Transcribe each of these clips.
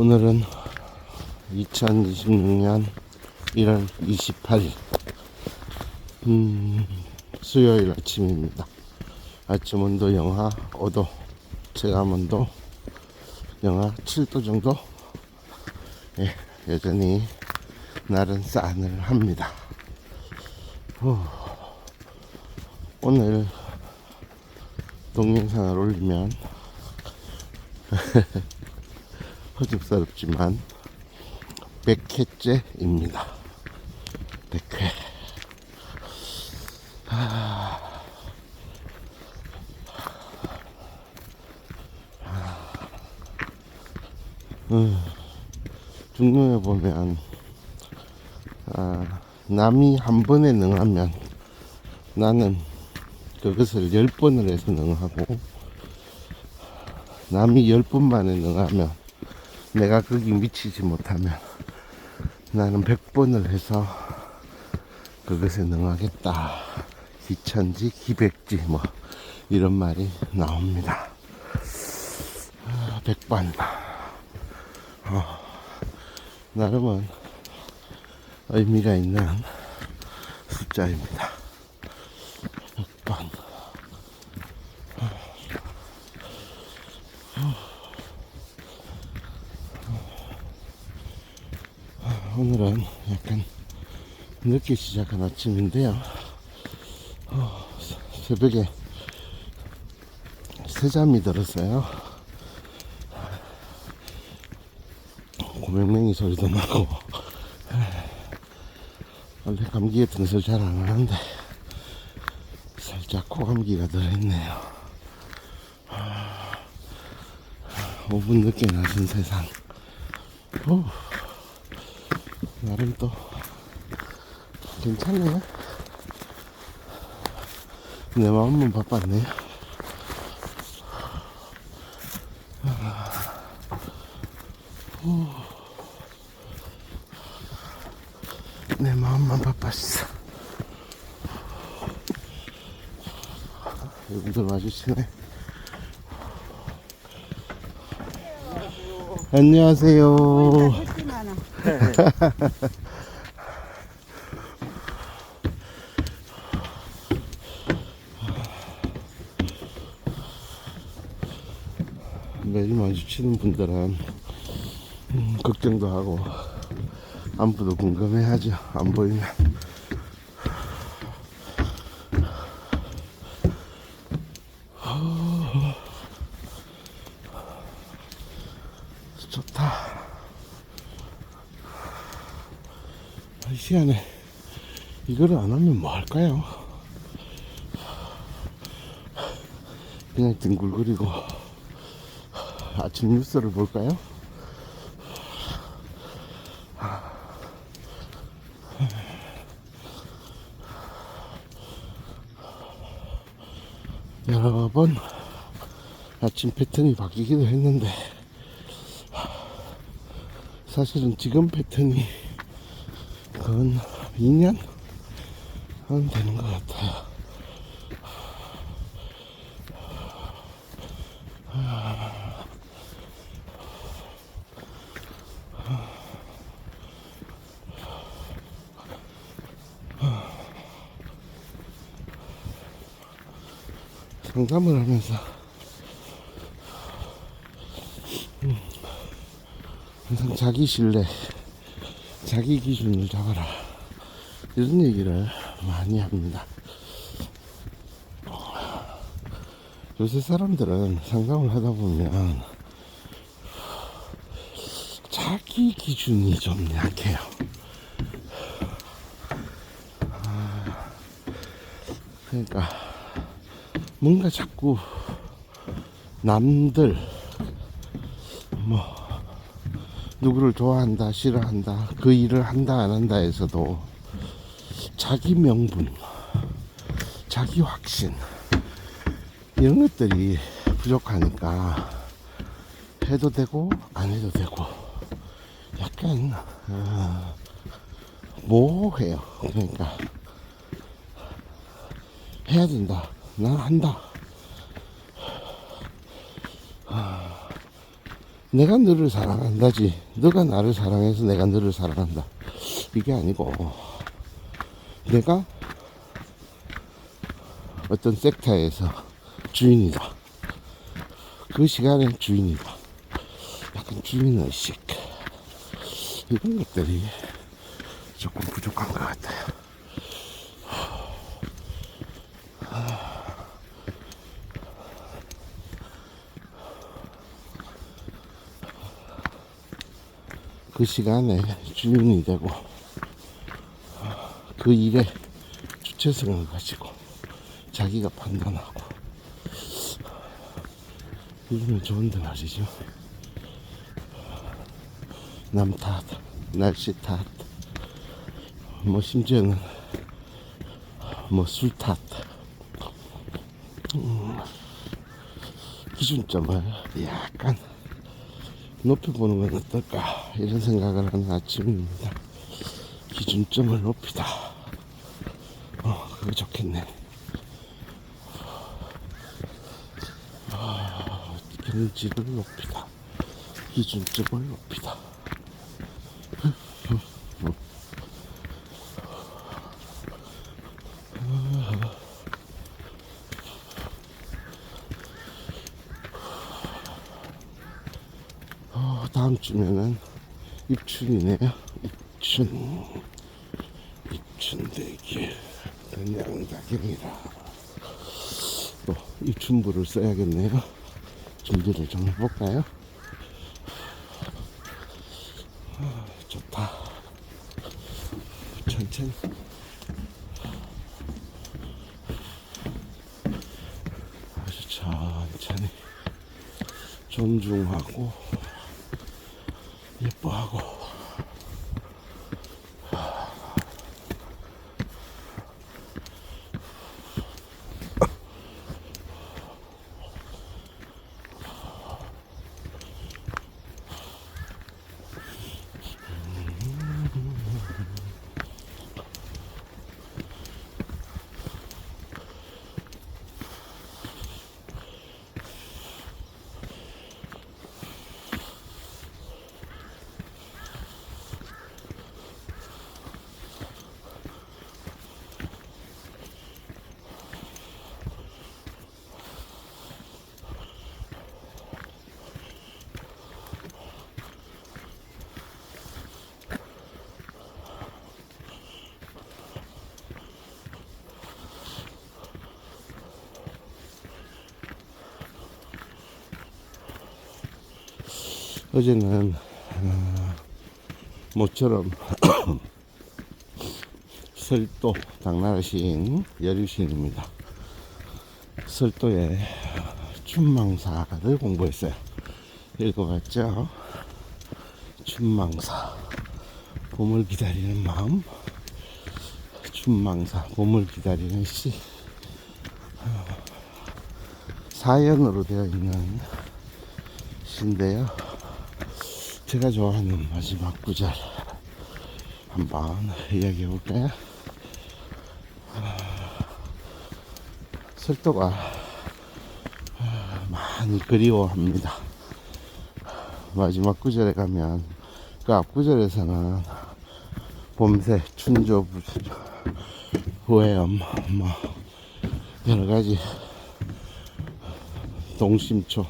오늘은 2026년 1월 28일 음, 수요일 아침입니다. 아침 온도 영하 5도, 체감 온도 영하 7도 정도. 예, 여전히 날은 싸늘합니다. 후, 오늘 동영상을 올리면 허접스럽지만 100회째입니다. 100회. 중국에 보면 아, 남이 한 번에 능하면 나는 그것을 열 번을 해서 능하고 남이 열 번 만에 능하면 내가 거기 미치지 못하면 나는 백 번을 해서 그것에 능하겠다. 기천지 기백지 뭐 이런 말이 나옵니다. 아, 백번. 어, 나름은 의미가 있는 숫자입니다. 오늘은 약간 늦게 시작한 아침인데요. 어, 새- 새벽에 새잠이 들었어요. 고맹맹이 소리도 나고 원래 감기 같은 거잘안 하는데 살짝 코감기가 들어있네요. 5분 늦게 나선 세상. 오. 나름 또 괜찮네. 내 마음은 바빴네. 내 마음만 바빴어. 여러분들 와주시네. 안녕하세요. 매일 마주치는 분들은 음, 걱정도 하고 안부도 궁금해하죠. 안 보이면. 좋다. 이 시간에 이거를 안 하면 뭐 할까요? 그냥 뒹굴거리고 아침 뉴스를 볼까요? 여러 번 아침 패턴이 바뀌기도 했는데 사실은 지금 패턴이 건 2년 안 되는 것 같아요. 상담을 하면서. 음, 항상 자기 신뢰, 자기 기준을 잡아라 이런 얘기를 많이 합니다. 요새 사람들은 상담을 하다 보면 자기 기준이 좀 약해요. 아, 그러니까 뭔가 자꾸 남들 뭐 누구를 좋아한다 싫어한다 그 일을 한다 안 한다 해서도 자기 명분 자기 확신 이런 것들이 부족하니까 해도 되고 안 해도 되고 약간 어, 모호해요 그러니까 해야 된다. 난 한다. 내가 너를 사랑한다지. 너가 나를 사랑해서 내가 너를 사랑한다. 이게 아니고, 내가 어떤 섹터에서 주인이다. 그 시간에 주인이다. 약간 주인의식. 이런 것들이 조금 부족한 것 같아요. 그 시간에 주인이 되고 그 일에 주체성을 가지고 자기가 판단하고 이러면 좋은데 말이죠 남 탓, 날씨 탓, 뭐 심지어는 뭐 술 탓. 음, 기준점을 약간 높여보는 건 어떨까 이런 생각을 하는 아침입니다. 기준점을 높이다. 어, 그거 좋겠네. 아, 경지를 높이다. 기준점을 높이다. 다음 주면은 입춘이네요. 입춘. 입춘대길. 그냥다경이라. 또 입춘부를 써야겠네요. 준비를 좀 해볼까요? 아, 좋다. 천천히. 아주 천천히. 존중하고 예뻐하고 어제는 어, 모처럼 설도 당나라 시인 여류시인입니다. 설도의 춘망사를 공부했어요. 읽어봤죠? 춘망사 봄을 기다리는 마음 춘망사 봄을 기다리는 시 어, 사연으로 되어 있는 시인데요. 제가 좋아하는 마지막 구절 한번 이야기해 볼까요? 아, 설도가 아, 많이 그리워합니다. 마지막 구절에 가면 그 앞구절에서는 봄새, 춘조, 후회엄, 뭐 여러 가지 동심초,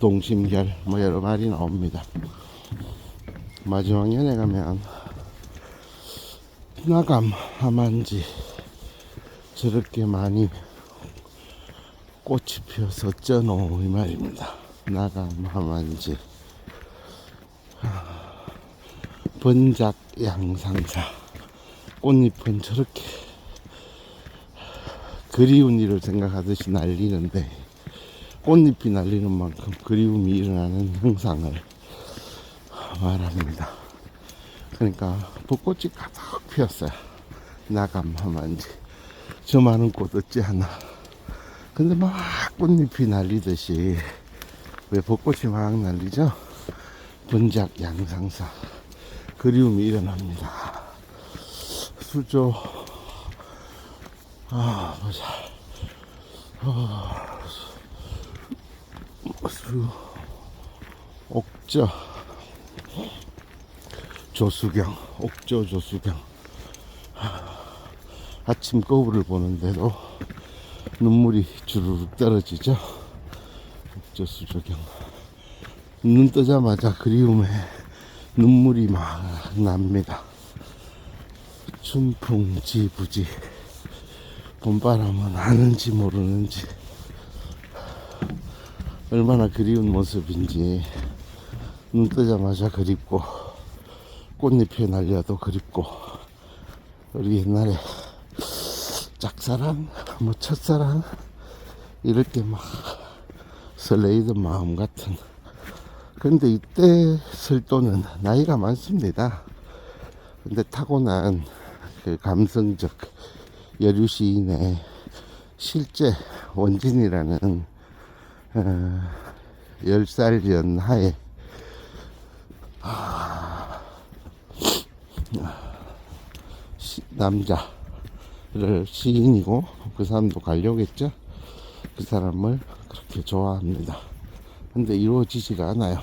동심결 뭐 여러 말이 나옵니다. 마지막 연에 가면 나감 하만지 저렇게 많이 꽃이 피어서 어쩌노 이 말입니다. 나감 하만지 번작 양상사 꽃잎은 저렇게 그리운 일을 생각하듯이 날리는데 꽃잎이 날리는 만큼 그리움이 일어나는 형상을 말합니다. 그러니까 벚꽃이 가득 피었어요. 나감하만지 저 많은 꽃 어찌 하나. 근데 막 꽃잎이 날리듯이 왜 벚꽃이 막 날리죠? 분작 양상사 그리움이 일어납니다. 수조 아 보자 아, 수 옥, 옥저 조수경 옥저 조수경. 아침 거울을 보는데도 눈물이 주르륵 떨어지죠. 옥저 수조경. 눈 뜨자마자 그리움에 눈물이 막 납니다. 춘풍지부지. 봄바람은 아는지 모르는지. 얼마나 그리운 모습인지 눈 뜨자마자 그립고 꽃잎에 날려도 그립고 우리 옛날에 짝사랑 뭐 첫사랑 이럴 때 막 설레이던 마음 같은. 근데 이때 설도는 나이가 많습니다. 근데 타고난 그 감성적 여류 시인의 실제 원진이라는 어, 10살 연하에 시- 남자를 시인이고 그 사람도 가려겠죠? 그 사람을 그렇게 좋아합니다. 근데 이루어지지가 않아요.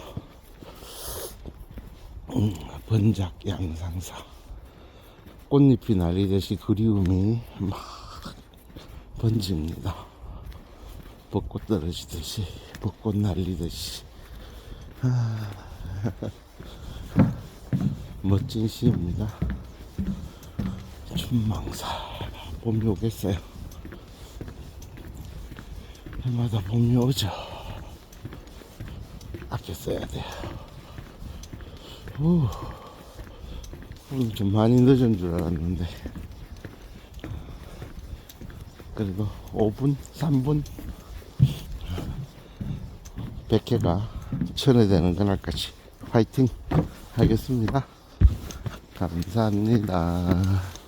음, 번작 양상사. 꽃잎이 날리듯이 그리움이 막 번집니다. 벚꽃 떨어지듯이 벚꽃 날리듯이. 아, 멋진 시입니다. 춘망사 봄이 오겠어요. 해마다 봄이 오죠. 아껴 써야 돼요. 후, 오늘 좀 많이 늦은 줄 알았는데. 그래도 5분 3분? 100회가 천회 되는 그날까지 화이팅 하겠습니다 감사합니다